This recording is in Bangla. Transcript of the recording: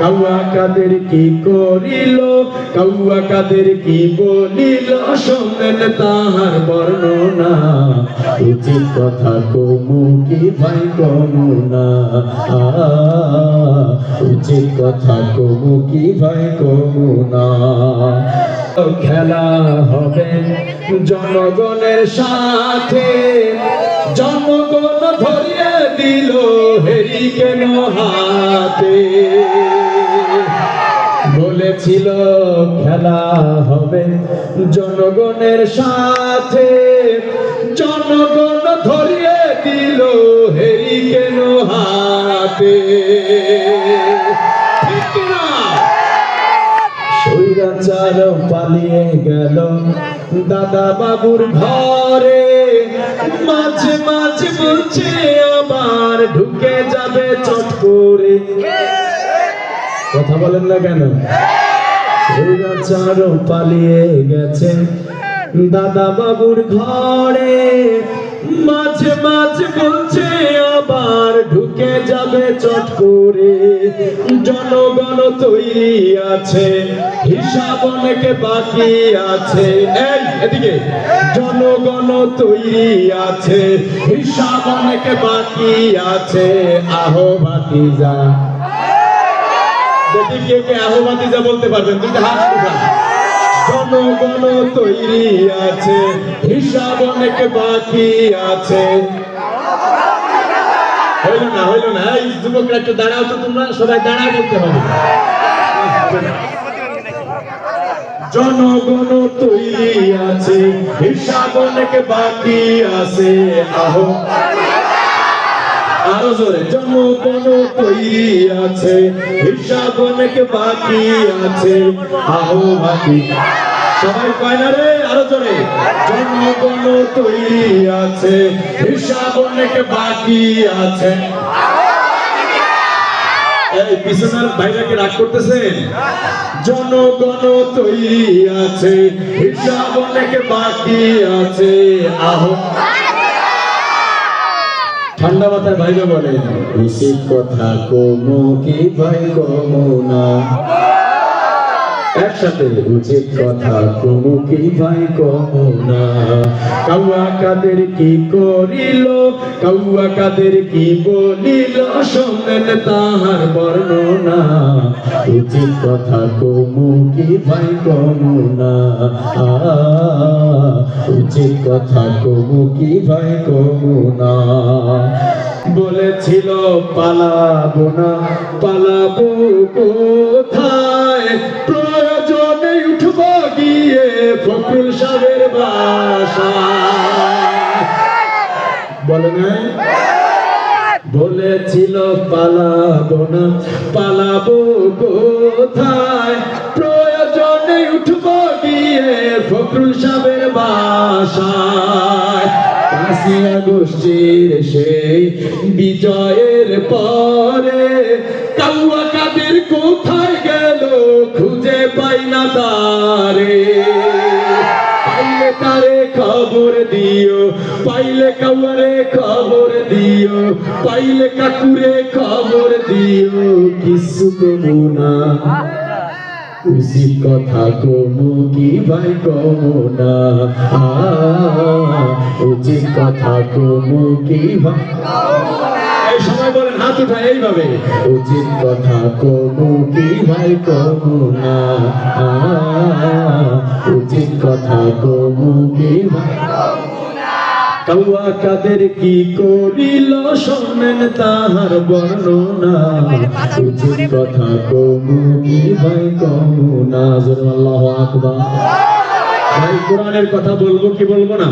কাউয়া কাদের কি করিল? কাউয়া কাদের কি বলিল? শোনেন তাহার বর্ণনা। উচিত কথা কমু কি ভাই কমু না? উচিত কথা কমু কি ভাই কমু না? খেলা হবে জনগণের সাথে। জনগণ ধরিয়ে দিল হেরি কেন হাতে। খেলা হবে। জনগণের সাথে জনগণ ধরিয়ে দিল হেরি কেন? হাতে স্বৈরাচার পালিয়ে গেল দাদা বাবুর ঘরে। মাঝে মাঝে বলছে আবার ঢুকে যাবে চট করে। কথা বলেন না কেন? স্বৈরাচার পালিয়ে গেছে। দাদা বাবুর ঘরে মাঝে মাঝে বলছে, আবার ঢুকে যাবে চট করে। জনগণ তৈরি আছে, হিসাব অনেকে বাকি আছে। এই, এদিকে। জনগণ তৈরি আছে, হিসাব অনেকে বাকি আছে। আহো বাকি যা দেখি কে কে আহো বলতে পারবেন দুইটা হাত উঠান জনগণ তৈরি আছে, হিসাব অনেক বাকি আছে। হইল না হইল না, এই যুবকরা একটু দাঁড়াও তো, তোমরা সবাই দাঁড়া বলতে হবে। জনগণ তৈরি আছে, হিসাব অনেক বাকি আছে আহো আরও জোরে জনগণ তৈরি আছে হিসাব অনেক বাকি আছে। আহো বাকি সবাই কয় না রে, আরও জোরে। জনগণ তৈরি আছে হিসাব অনেক বাকি আছে। এই পিছনের ভাইরাকে রাগ করতেছেন জনগণ তৈরি আছে হিসাব অনেক বাকি আছে। আহো। ঠান্ডা মাথায় ভাইকে বলে। বেশি কথা কমু কি ভাই কমু না একসাথে উচিত কথা কমু কি ভাই কমু কাউয়া কাদের কি করিল, কাউয়া কাদের কি বলিল শোনেন তাহার বর্ণনা। উচিত কথা কমু কি ভাই কমু উচিত কথা কমু কি ভাই না। বলেছিল, পালাবো না, পালাবো কোথায়? বলে নাই? বলেছিল, পালাবো না, পালাবো কোথায়? প্রয়োজনে উঠব গিয়ে ফখরুল সাহেবের বাসায়। কাশিয়া গোষ্ঠীর সেই বিজয়ের পরে কাউয়া কাদের কোথায় গেল খুঁজে পাই না তারে। পাইলে কাকুরে খবর দিও, কিছু কমু না। উচিত কথা কমু কি ভাই কমু না। উচিত কথা কমু কি ভাই উচিত কথা কমু কি ভাই কমু না। উচিত কথা কমু কি ভাই কাউয়া কাদের কি করিল শোনেন তাহার বর্ণনা। কথা কমু কি ভাই কমু না আল্লাহু আকবার। ভাই, কোরআনের কথা বলব কি বলব না?